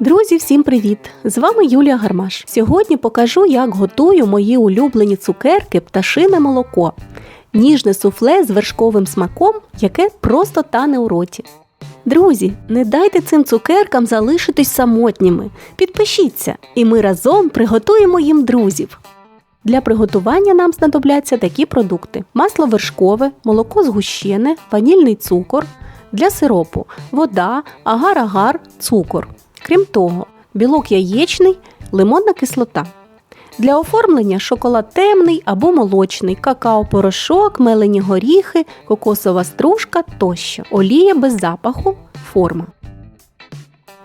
Друзі, всім привіт! З вами Юлія Гармаш. Сьогодні покажу, як готую мої улюблені цукерки пташине молоко, ніжне суфле з вершковим смаком, яке просто тане у роті. Друзі, не дайте цим цукеркам залишитись самотніми. Підпишіться, і ми разом приготуємо їм друзів. Для приготування нам знадобляться такі продукти: масло вершкове, молоко згущене, ванільний цукор, для сиропу вода, агар-агар, цукор. Крім того, білок яєчний, лимонна кислота. Для оформлення шоколад темний або молочний, какао-порошок, мелені горіхи, кокосова стружка тощо, олія без запаху, форма.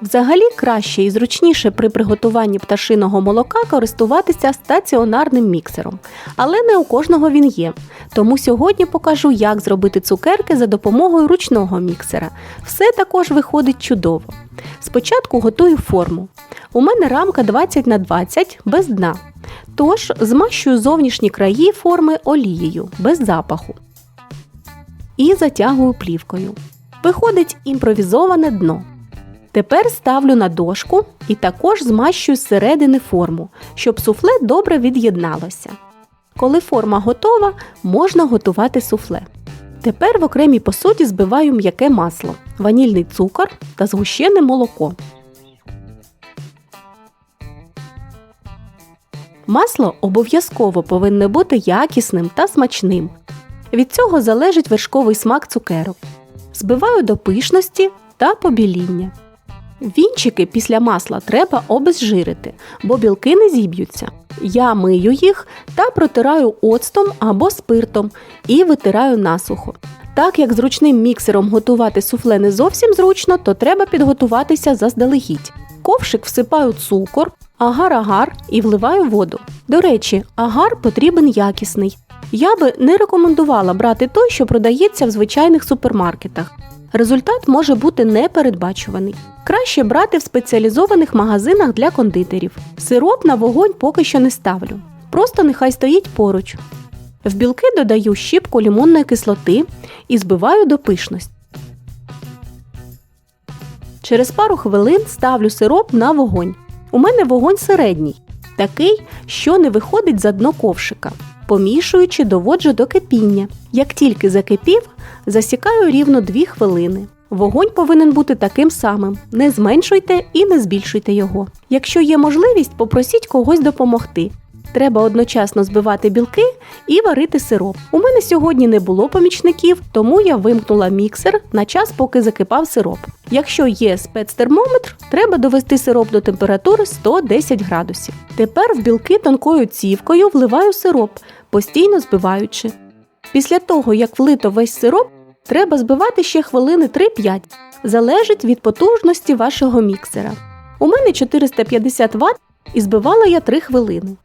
Взагалі краще і зручніше при приготуванні пташиного молока користуватися стаціонарним міксером, але не у кожного він є. Тому сьогодні покажу, як зробити цукерки за допомогою ручного міксера. Все також виходить чудово. Спочатку готую форму. У мене рамка 20 на 20 без дна. Тож змащую зовнішні краї форми олією без запаху. І затягую плівкою. Виходить імпровізоване дно. Тепер ставлю на дошку і також змащую зсередини форму, щоб суфле добре від'єдналося. Коли форма готова, можна готувати суфле. Тепер в окремій посуді збиваю м'яке масло, ванільний цукор та згущене молоко. Масло обов'язково повинне бути якісним та смачним. Від цього залежить вершковий смак цукерок. Збиваю до пишності та побіління. Вінчики після масла треба обезжирити, бо білки не зіб'ються. Я мию їх та протираю оцтом або спиртом і витираю насухо. Так як зручним міксером готувати суфле не зовсім зручно, то треба підготуватися заздалегідь. Ковшик всипаю цукор, агар-агар і вливаю воду. До речі, агар потрібен якісний. Я би не рекомендувала брати той, що продається в звичайних супермаркетах. Результат може бути непередбачуваний. Краще брати в спеціалізованих магазинах для кондитерів. Сироп на вогонь поки що не ставлю. Просто нехай стоїть поруч. В білки додаю щіпку лимонної кислоти і збиваю до пишності. Через пару хвилин ставлю сироп на вогонь. У мене вогонь середній, такий, що не виходить за дно ковшика. Помішуючи, доводжу до кипіння. Як тільки закипів, засікаю рівно 2 хвилини. Вогонь повинен бути таким самим. Не зменшуйте і не збільшуйте його. Якщо є можливість, попросіть когось допомогти. Треба одночасно збивати білки і варити сироп. У мене сьогодні не було помічників, тому я вимкнула міксер на час, поки закипав сироп. Якщо є спецтермометр, треба довести сироп до температури 110 градусів. Тепер в білки тонкою цівкою вливаю сироп, постійно збиваючи. Після того, як влито весь сироп, треба збивати ще хвилини 3-5. Залежить від потужності вашого міксера. У мене 450 Вт і збивала я 3 хвилини.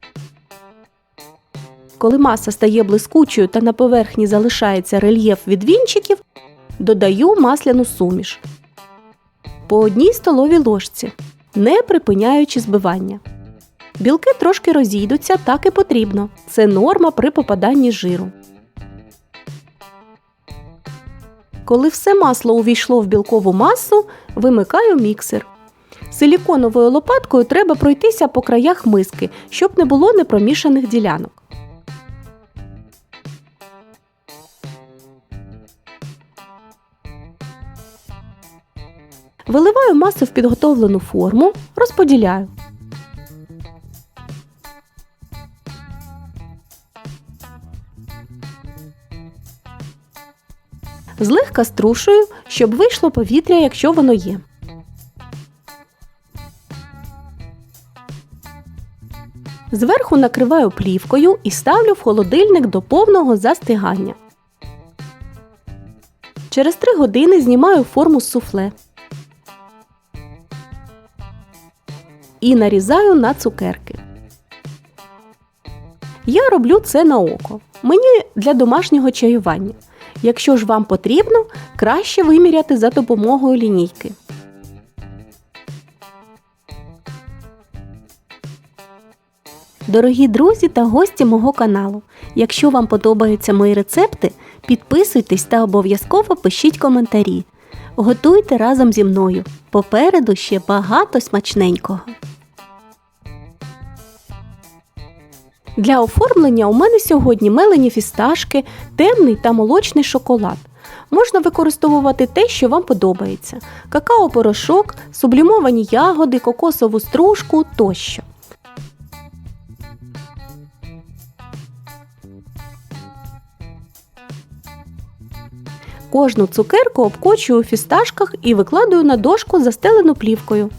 Коли маса стає блискучою та на поверхні залишається рельєф від вінчиків, додаю масляну суміш по одній столовій ложці, не припиняючи збивання. Білки трошки розійдуться, так і потрібно. Це норма при попаданні жиру. Коли все масло увійшло в білкову масу, вимикаю міксер. Силіконовою лопаткою треба пройтися по краях миски, щоб не було непромішаних ділянок. Виливаю масу в підготовлену форму, розподіляю. Злегка струшую, щоб вийшло повітря, якщо воно є. Зверху накриваю плівкою і ставлю в холодильник до повного застигання. Через 3 години знімаю форму з суфле. І нарізаю на цукерки. Я роблю це на око. Мені для домашнього чаювання. Якщо ж вам потрібно, краще виміряти за допомогою лінійки. Дорогі друзі та гості мого каналу. Якщо вам подобаються мої рецепти, підписуйтесь та обов'язково пишіть коментарі. Готуйте разом зі мною. Попереду ще багато смачненького. Для оформлення у мене сьогодні мелені фісташки, темний та молочний шоколад. Можна використовувати те, що вам подобається: какао-порошок, сублімовані ягоди, кокосову стружку тощо. Кожну цукерку обкочую у фісташках і викладаю на дошку, застелену плівкою.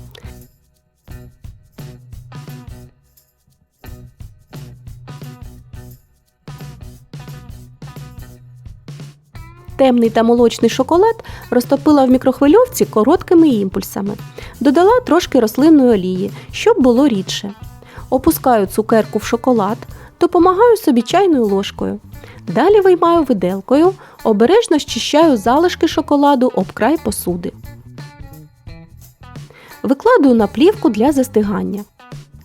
Темний та молочний шоколад розтопила в мікрохвильовці короткими імпульсами. Додала трошки рослинної олії, щоб було рідше. Опускаю цукерку в шоколад, допомагаю собі чайною ложкою. Далі виймаю виделкою, обережно щищаю залишки шоколаду об край посуди. Викладую на плівку для застигання.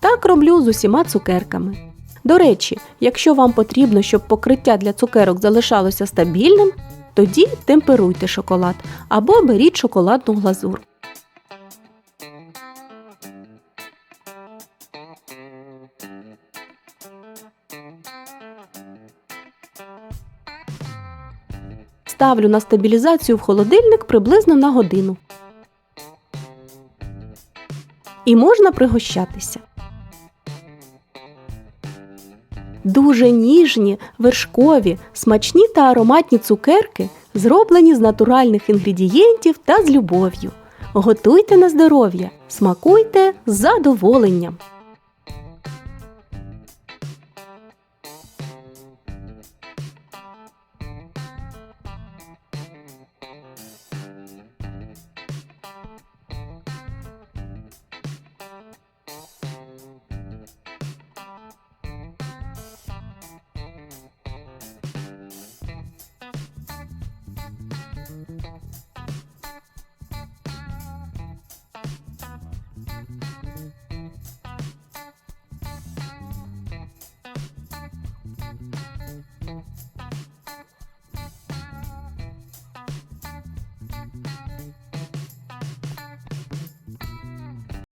Так роблю з усіма цукерками. До речі, якщо вам потрібно, щоб покриття для цукерок залишалося стабільним, тоді темперуйте шоколад або беріть шоколадну глазур. Ставлю на стабілізацію в холодильник приблизно на годину. І можна пригощатися. Дуже ніжні, вершкові, смачні та ароматні цукерки, зроблені з натуральних інгредієнтів та з любов'ю. Готуйте на здоров'я, смакуйте з задоволенням.